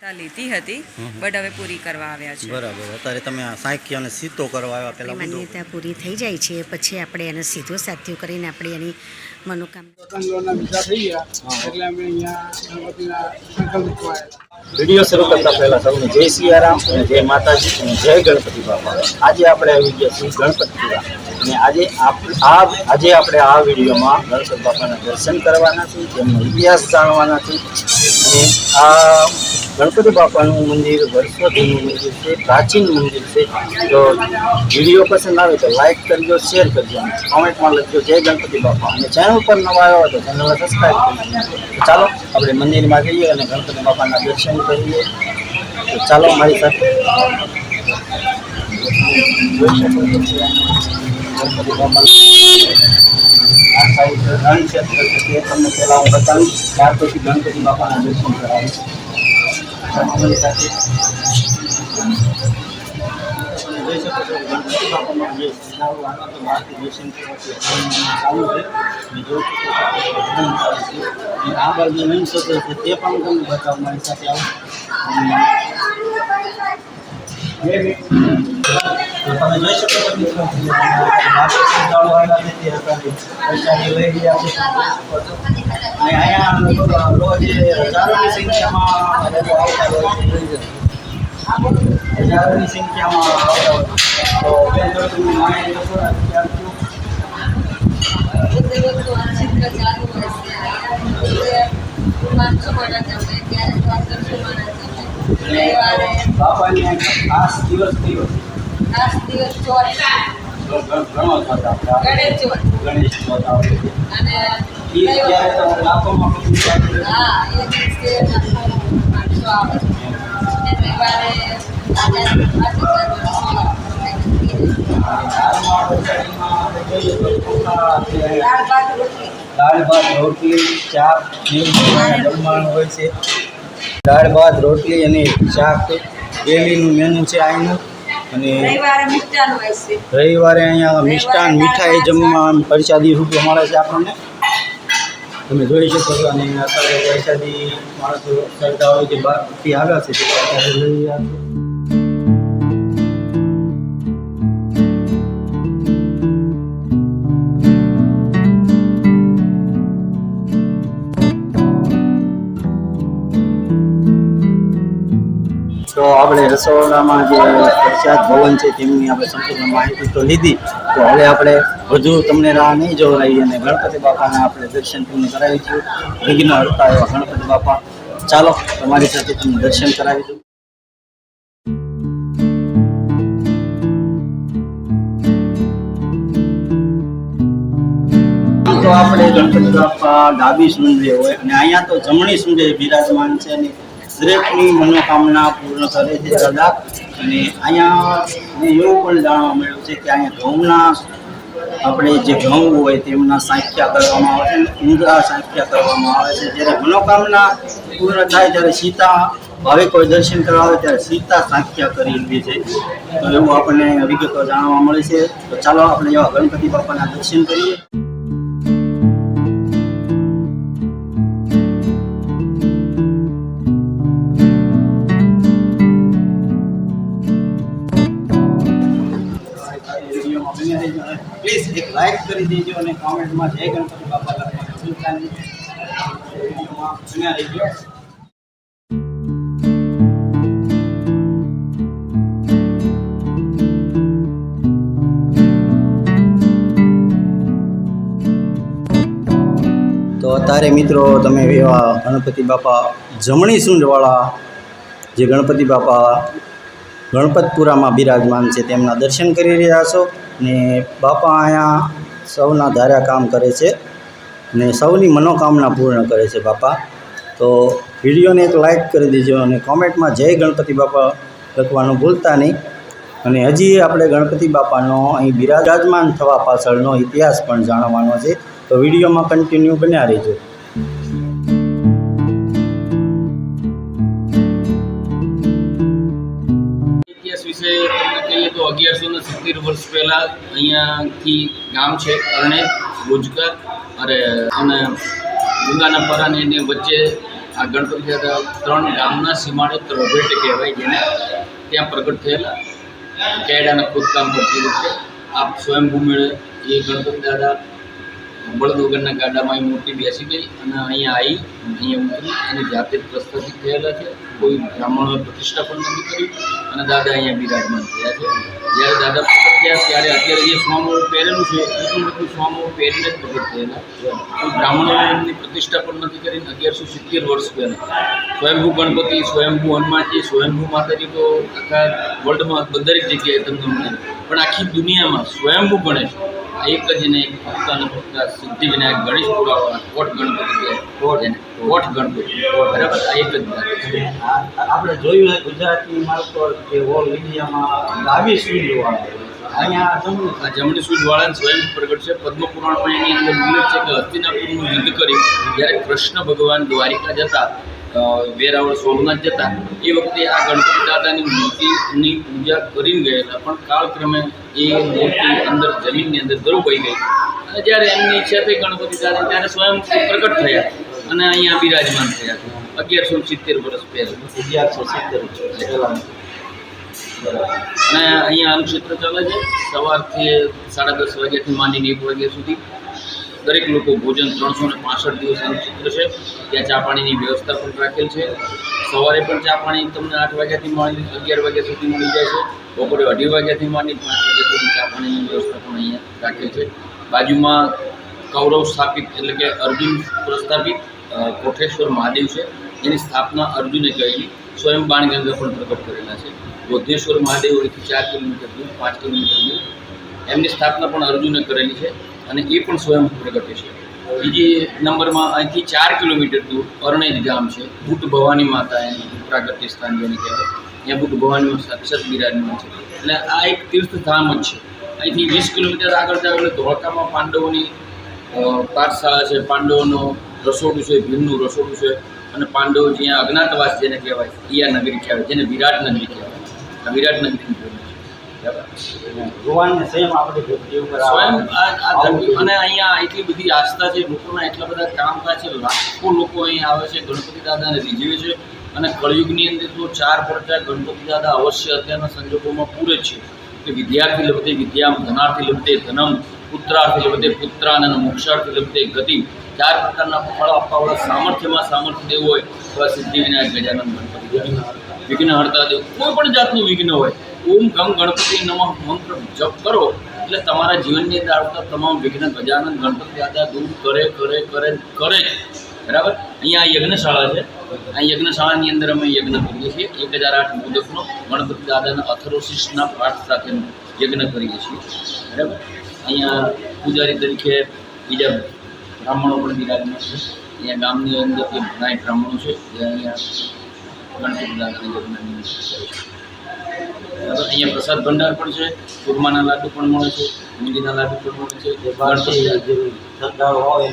તા લીધી હતી બટ હવે પૂરી કરવા આવ્યા છે. બરાબર. અત્યારે તમે આ સાંખ્ય અને સીતો કરવા આવ્યા પહેલા માન્યતા પૂરી થઈ જાય છે પછી આપણે એને સીધો સાથીઓ કરીને આપણે એની મનોકામના પતંગોના થઈ ગયા એટલે અમે અહીંયા સંકલ્પ વીડિયો શરૂ કરતા પહેલા સૌને જય સિયારામ અને જય માતાજી અને જય ગણપતિ બાપા. આજે આપણે આવી ગયા છીએ ગણપતિપુરા. અને આજે આપ- આ આજે આપણે આ વિડીયોમાં ગણપતિ બાપાના દર્શન કરવાના છે તેમનો ઇતિહાસ જાણવાના છે અને આ ગણપતિ બાપાનું મંદિર વર્ષો જૂનું મંદિર છે, પ્રાચીન મંદિર છે. તો વીડિયો પસંદ આવે તો લાઈક કરજો શેર કરજો, અને કોમેન્ટમાં લખજો, જય ગણપતિ બાપા. અને ચેનલ પર નવા આવ્યા હોય તો ચેનલને સબસ્ક્રાઈબ કરજો તો ચાલો, આપણે મંદિરમાં જઈએ અને ગણપતિ બાપાના દર્શન કરીએ. તો ચાલો, મારી સાથે. જોઈ શકો છો કે ગણપતિ બાપાના આ સાઈડ રણ ક્ષેત્ર છે, તે તમને પહેલાં હું બતાવીશ. ત્યાર પછી ગણપતિ બાપાના દર્શન કરાવીશ. શકો શકો આ બાજુ મેન સત્ર છે તે પણ તમને બતાવું મારી સાથે આવો તમે જોઈ શકો છો મિત્રો અને અહીંયા લગભગ રોજ હજારોની સંખ્યામાં લોકો આવતા હોય છે હજારોની સંખ્યામાં આવતા હોય છે. તો બેન જો તમે માહિતી આપો ને ત્યારથી અને બાપાની આ ખાસ દિવસ થયો ઘ- ઘણો થતા હતા. ગણેશ ચોથ આવે છે લાખોમાં દાળ ભાત રોટલી ચા જમવાનું હોય છે. દાળ ભાત રોટલી અને શાક ડેલીનું મેનુ છે અહીંનું અને રવિવારે અહીંયા મિષ્ટાન મીઠાઈ જમવા પ્રસાદી રૂપિયા મળે છે આપણને. તમે જોઈ શકો છો અને અત્યારે પ્રસાદી માણસો શ્રદ્ધાળુઓ જે બહારથી આવ્યા છે, તે છે તો આપણે રસોડામાં જે પ્રસાદ ભવન છે, તેમની આપણે સંપૂર્ણ માહિતી તો લીધી. તો હવે આપણે વધુ તમને રાહ નહીં જોવાઈ અને ગણપતિ બાપાને આપણે દર્શન તમને કરાવી દઉં વિઘ્ન હરતા એવા ગણપતિ બાપા. ચાલો, તમારી સાથે તમને દર્શન કરાવી દઉં. આપણે ગણપતિ બાપા ડાબી સુંદરી હોય અને અહીંયા તો જમણી સુંદરી બિરાજમાન છે અને દરેકની મનોકામના પૂર્ણ કરે છે દાદા. અને અહીંયા એવું પણ જાણવા મળ્યું છે કે અહીંયા ઘઉંના આપણે જે ઘઉં હોય તેમના સાંખ્યા કરવામાં આવે છે, ઊંધા સાંખ્યા કરવામાં આવે છે. જ્યારે મનોકામના પૂર્ણ થાય ત્યારે સીતા ભાવિકો દર્શન કરવા આવે ત્યારે સીતા સાંખ્યા કરી લે છે. તો એવું આપણને વિગતો જાણવા મળે છે. તો ચાલો આપણે એવા ગણપતિ બાપાના દર્શન કરીએ. પ્લીઝ એક લાઇક કરી દેજો અને કોમેન્ટમાં જય ગણપતિ બાપા લખવાનું ભૂલતા નહીં. વિડીયોમાં બન્યા રહેજો. તો અત્યારે મિત્રો તમે એવા ગણપતિ બાપા જમણી સૂંઢવાળા જે ગણપતિ બાપા ગણપતપુરામાં બિરાજમાન છે, તેમના દર્શન કરી રહ્યા છો ને બાપા અહીંયા સૌના ધાર્યા કામ કરે છે ને સૌની મનોકામના પૂર્ણ કરે છે બાપા. તો વિડીયોને એક લાઈક કરી દેજો અને કોમેન્ટમાં જય ગણપતિ બાપા લખવાનું ભૂલતા નહીં. અને હજી આપણે ગણપતિ બાપાનો અહીં બિરાજમાન થવા પાછળનો ઇતિહાસ પણ જાણવાનો છે. તો વિડીયોમાં કન્ટિન્યુ બન્યા રહેજો. અગિયારસો ને સિત્તેર વર્ષ પહેલાં અહીંયાથી ગામ છે અરણેજ ગુજકર અરે અને ગંગાના પરાની વચ્ચે આ ગણપતિ ત્રણ ગામના સીમાડે ત્રભેટ કહેવાય જેને ત્યાં પ્રગટ થયેલા. કેડાના ખોદકામ કરતી વખતે આ સ્વયંભૂ મેળે એ ગણપતિ દાદા બળદ વગરના ગાડામાં એ મૂર્તિ બેસી ગઈ અને અહીંયા આવી અહીંયા ઉતરી અને જાતે જ પ્રસ્થાપિત થયેલા છે. કોઈ બ્રાહ્મણોએ પ્રતિષ્ઠા પણ નથી કરી અને દાદા અહીંયા બિરાજમાન થયા છે. જ્યારે દાદા પ્રગટ થયા, ત્યારે અત્યારે જે સ્વામો પહેરેલું છે, એ પણ બધું સ્વામો પહેરીને જ પ્રગટ થયેલા કોઈ બ્રાહ્મણોએ એમની પ્રતિષ્ઠા પણ નથી કરી, અગિયારસો સિત્તેર વર્ષ પહેલાં. સ્વયંભૂ ગણપતિ, સ્વયંભૂ હનુમાનજી, સ્વયંભૂ માતાજી તો આખા વર્લ્ડમાં દરેક જગ્યાએ તમને મળે. પણ આખી દુનિયામાં સ્વયંભૂ ગણેશ એક જ ને એક ફક્ત અને ફક્ત આ સિદ્ધિવિનાયક ગણેશ પુરાવાળા કોટ ગણપતિ. કોટ કોટ ગણપતિ. બરાબર? આ એક જ આપણે જોયું છે ગુજરાતની માર્કો કે ઓલ ઇન્ડિયામાં ડાબી સુઈ અહીંયા જમણી આ જમણી સૂઝ વાળાને સ્વયં પ્રગટ છે. પદ્મ પણ એની અંદર ઉલ્લેખ છે કે હસ્તિનાપુરનું યુદ્ધ કરી જ્યારે કૃષ્ણ ભગવાન દ્વારિકા જતા વેરાવળ સોમનાથ જતા એ વખતે આ ગણપતિ દાદાની મૂર્તિની પૂજા કરીને ગયેલા પણ કાળક્રમે એ મૂર્તિ અંદર જમીનની અંદર દરોબાઈ ગઈ. અને જ્યારે એમની ઈચ્છા થઈ ગણપતિ દાદા ત્યારે સ્વયં પ્રગટ થયા અને અહીંયા બિરાજમાન થયા. અગિયારસો સિત્તેર વર્ષ પહેલાં. અગિયારસો સિત્તેર પહેલાં. અને અહીંયા અનુક્ષેત્ર ચાલે છે. સવારથી સાડા દસ વાગ્યાથી માંડીને એક વાગ્યા સુધી દરેક લોકો ભોજન ત્રણસો ને પાસઠ દિવસ અન્નક્ષેત્ર છે. ત્યાં ચા પાણીની વ્યવસ્થા પણ રાખેલ છે. સવારે પણ ચા પાણી તમને આઠ વાગ્યાથી માંડી અગિયાર વાગ્યા સુધી મળી જાય છે. બપોરે અઢી વાગ્યાથી માંડી પાંચ વાગ્યા સુધી ચા પાણીની વ્યવસ્થા પણ અહીંયા રાખેલ છે. બાજુમાં કૌરવ સ્થાપિત, એટલે કે અર્જુન પ્રસ્થાપિત કોઠેશ્વર મહાદેવ છે. એની સ્થાપના અર્જુને કરેલી. સ્વયં બાણગંગા પણ પ્રગટ કરેલા છે. બોધેશ્વર મહાદેવ અહીંથી ચાર કિલોમીટર દૂર, પાંચ કિલોમીટર દૂર. એમની સ્થાપના પણ અર્જુને કરેલી છે. અને એ પણ સ્વયં પ્રગટે છે. બીજી નંબરમાં અહીંથી ચાર કિલોમીટર દૂર અરણેજ ગામ છે. બુટ ભવાની માતા એનું પ્રાગટ્ય સ્થાન જેને કહેવાય. ત્યાં બુટ ભવાનીમાં સાક્ષાત બિરાજમાન છે. એટલે આ એક તીર્થધામ જ છે. અહીંથી વીસ કિલોમીટર આગળ જાવ એટલે ધોળકામાં પાંડવોની પાઠશાળા છે. પાંડવોનો રસોડું છે, ભીમનું રસોડું છે. અને પાંડવો જ્યાં અજ્ઞાતવાસ જેને કહેવાય આ નગરી કહેવાય, જેને વિરાટ નગરી કહેવાય. આ વિરાટ અને અહીંયા એટલી બધી આસ્થા છે લોકોના એટલા બધા કામકાજ છે લાખો લોકો અહીં આવે છે ગણપતિ દાદાને રીઝવે છે અને કળયુગની અંદર તો ચાર પડતા ગણપતિ દાદા અવશ્ય અત્યારના સંજોગોમાં પૂરે છે. કે વિદ્યાર્થી લભતે વિદ્યામ ધનાર્થી લભતે ધનમ પુત્રાર્થી લભતે પુત્રાન અને મોક્ષાર્થી લભતે ગતિ ચાર પ્રકારના ફળ આપવાવાળા સામર્થ્યમાં સામર્થ્ય દેવું હોય તો આ સિદ્ધિ વિનાયક ગજાનંદ ગણપતિ વિઘ્ન હરતા દેવ કોઈ પણ જાતનું વિઘ્ન હોય ઓમ ગમ ગણપતિ નમઃ મંત્ર જપ કરો. એટલે તમારા જીવનની અંદર આવતા તમામ વિઘ્ન ગજાનંદ ગણપતિ દાદા દૂર કરે કરે કરે કરે. બરાબર? અહીંયા યજ્ઞશાળા છે. આ યજ્ઞશાળાની અંદર અમે યજ્ઞ કરીએ છીએ. એક હજાર આઠ મુદકનો ગણપતિ દાદાના અથરોસિસના પાઠ સાથેનો યજ્ઞ કરીએ છીએ. બરાબર? અહીંયા પૂજારી તરીકે બીજા બ્રાહ્મણો પણ બિરાજમાન છે. અહીંયા ગામની અંદર જે ઘણા બ્રાહ્મણો છે. જે અહીંયા ગણપતિ દાદાના યજ્ઞની કરે છે. અહીંયા પ્રસાદ ભંડાર પણ છે ચૂરમાના લાડુ પણ મળે છે બુંદીના લાડુ પણ મળે છે જે શ્રદ્ધાળુ હોય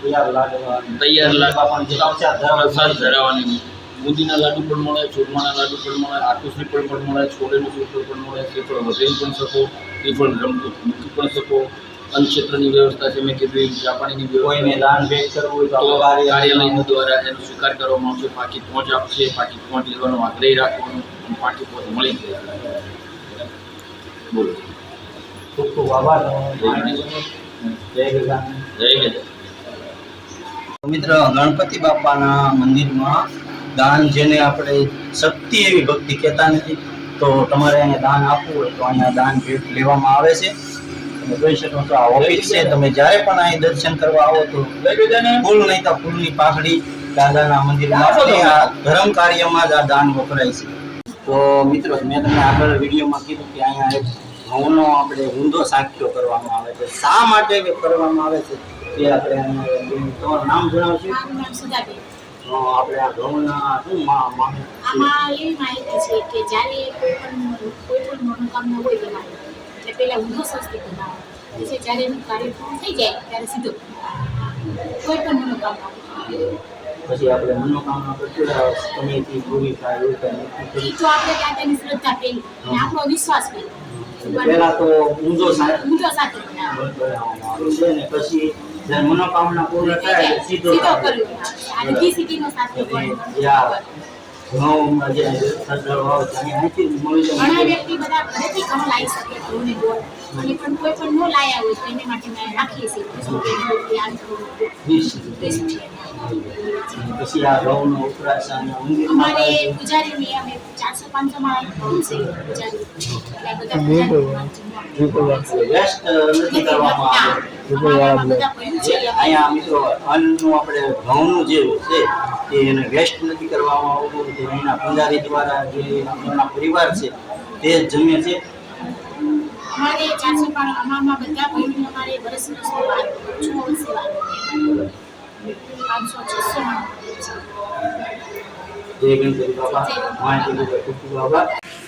તૈયાર લાડવા તૈયાર લાડુ પણ પ્રસાદ ધરાવવા ધરાવવાની બુંદીના લાડુ પણ મળે ચૂરમાના લાડુ પણ મળે આખું પણ પણ મળે છોડેનું શ્રીફળ પણ મળે શ્રીફળ વધેરી પણ શકો શ્રીફળ રમતું મૂકી પણ શકો. અન્નક્ષેત્રની વ્યવસ્થા છે મેં કીધું જાપાનીની કોઈને દાન ભેટ કરવું હોય તો તો કાર્યાલય દ્વારા એનો સ્વીકાર કરવામાં આવશે પાકી પહોંચ આપશે પાકી પહોંચ લેવાનો આગ્રહ રાખવાનો. પાકી મળી બોલો ખૂબ ખૂબ આભાર જય ગજાનંદ જય ગજા મિત્ર ગણપતિ બાપાના મંદિરમાં દાન જેને આપણે શક્તિ એવી ભક્તિ કહેતા નથી તો તમારે અહીંયા દાન આપવું હોય તો અહીંયા દાન ભેટ લેવામાં આવે છે. તમે જોઈ શકો છો આ ઓફિસ છે. તમે જ્યારે પણ અહીં દર્શન કરવા આવો તો ફૂલ નહીં તો ફૂલની પાખડી દાદાના મંદિરમાં ધર્મ કાર્યમાં જ આ દાન વપરાય છે. તો મિત્રો મેં તમને આગળ વિડીયોમાં કીધું કે અહીંયા એક ઘઉંનો આપણે ઊંધો સાખ્યો કરવામાં આવે છે. શા માટે કરવામાં આવે છે? એ આપણે તમારું નામ જણાવશો? આપણે આ ઘઉંના શું આમાં એવી માહિતી છે કે જ્યારે કોઈ પણ કોઈ પણ મનોકામના હોય તમારી એટલે પહેલા ઊંધો સ્વસ્તિક બનાવો. પછી જ્યારે એનું કાર્ય પૂર્ણ થઈ જાય ત્યારે સીધો. કોઈ પણ મનોકામના. પછી આપણે મનોકામના કરતું સમયથી પૂરી થાય એવું કરી તો આપણે દાદાની શ્રદ્ધા પહેલી અને આપણો વિશ્વાસ પહેલો પહેલા તો ઊંધો સાથે ઊંધો સાથે બનાવો બનાવવામાં આવે છે ને પછી જ્યારે મનોકામના પૂર્ણ થાય એટલે સીધો કર્યું. અને ધી સીધીનો સાથે પણ. જે મળી જાય. ઘણા વ્યક્તિ બધા ઘરેથી ઘઉં લાવી શકે ઘઉં ને ગોળ. અને પણ કોઈ પણ ન લાયા હોય તો એને માટે રાખીએ છીએ. વીસ પછી આ ઘઉંનો વપરાશ અહીંયા અમારે. પૂજારીની અમે ચારસો પાંચસો માં છે પૂજારી નથી કરવામાં આવે અહીંયા મિત્રો અન્નનું આપણે ઘઉંનું જે છે એ એને વેસ્ટ નથી કરવામાં આવતું. અહીંના પૂજારી દ્વારા જે એમના પરિવાર છે તે જ જમે છે અમારે ચારસો બધા વર્ષ વર્ષે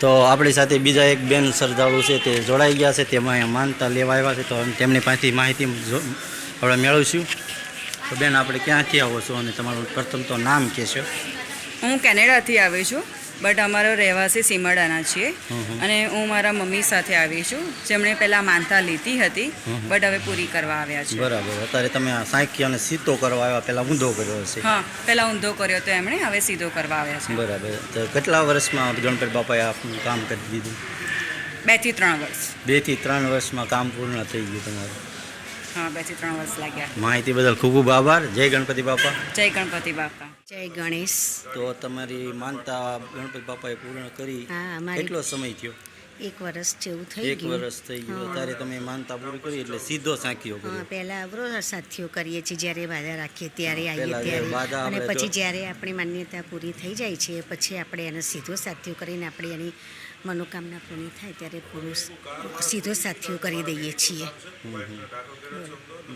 તો આપણી સાથે બીજા એક બેન શ્રદ્ધાળુ છે, તે જોડાઈ ગયા છે, તેમાં અહીંયા માનતા લેવા આવ્યા છે, તો તેમની પાસેથી માહિતી આપણે મેળવીશું. તો બેન, આપણે ક્યાંથી આવો છો અને તમારું પ્રથમ તો નામ કહેશો હું કેનેડાથી આવી છું. બટ અમારો રહેવાસી સીમાડાના છીએ. અને હું મારા મમ્મી સાથે આવી છું. જેમણે પહેલાં માનતા લીધી હતી બટ હવે પૂરી કરવા આવ્યા છે. બરાબર. અત્યારે તમે આ સાંખી અને સીધો કરવા આવ્યા પહેલાં ઊંધો કર્યો હશે. હા પહેલાં ઊંધો કર્યો તો એમણે હવે સીધો કરવા આવ્યા છે. બરાબર. તો કેટલા વર્ષમાં ગણપતિ બાપાએ આપનું કામ કરી દીધું? બેથી ત્રણ વર્ષ. બેથી ત્રણ વર્ષમાં કામ પૂર્ણ થઈ ગયું તમારું? હા બેથી ત્રણ વર્ષ લાગ્યા. માહિતી બદલ ખૂબ ખૂબ આભાર. જય ગણપતિ બાપા. જય ગણપતિ બાપા. જય ગણેશ. તો તમારી માનતા ગણપતિ બાપાએ પૂર્ણ કરી. કેટલો સમય થયો? એક વર્ષ જેવું થઈ એક વર્ષ થઈ ગયું. ત્યારે તમે માનતા પૂરી કરી એટલે સીધો સાંખ્યો હા પહેલાં અવરો સાથીઓ કરીએ છીએ જ્યારે વાદા રાખીએ ત્યારે આવીએ ત્યારે. અને પછી જ્યારે આપણી માન્યતા પૂરી થઈ જાય છે પછી આપણે એને સીધો સાથીઓ કરીને આપણે એની મનોકામના પૂરી થાય ત્યારે પુરુષ સીધો સાથીઓ કરી દઈએ છીએ.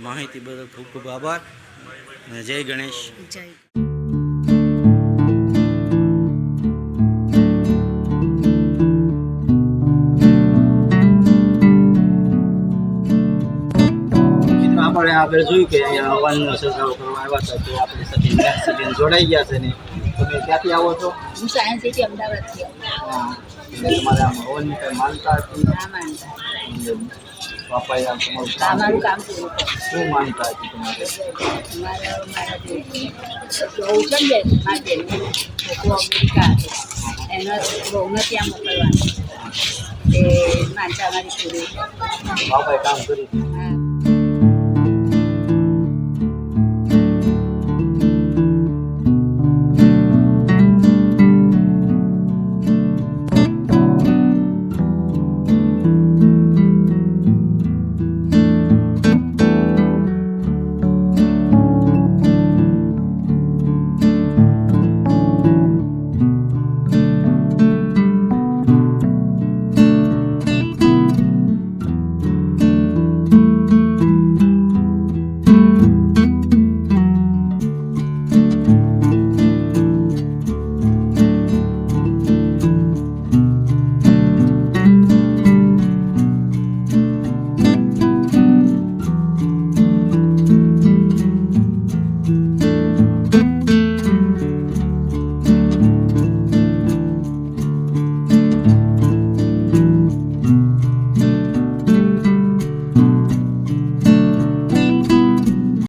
માહિતી બદલ ખૂબ ખૂબ આભાર. જય ગણેશ. જય આપણે જોયું કે અહીંયા હવનનો સજાવો કરવા આવ્યા હતા તો આપણે સાથે મીનાક્ષીબેન જોડાઈ ગયા છે ને તમે ક્યાંથી આવો છો? હું સાયન્સથી અમદાવાદથી હા. એટલે તમારે આમ હવનની કંઈ માનતા હતી બાપાએ આમ તમારું કામ. શું માનતા હતી તમારે? એનો છોકરો ત્યાં મોકલવાનો તે માનતા અમારી પૂરી. બાપાએ કામ કર્યું.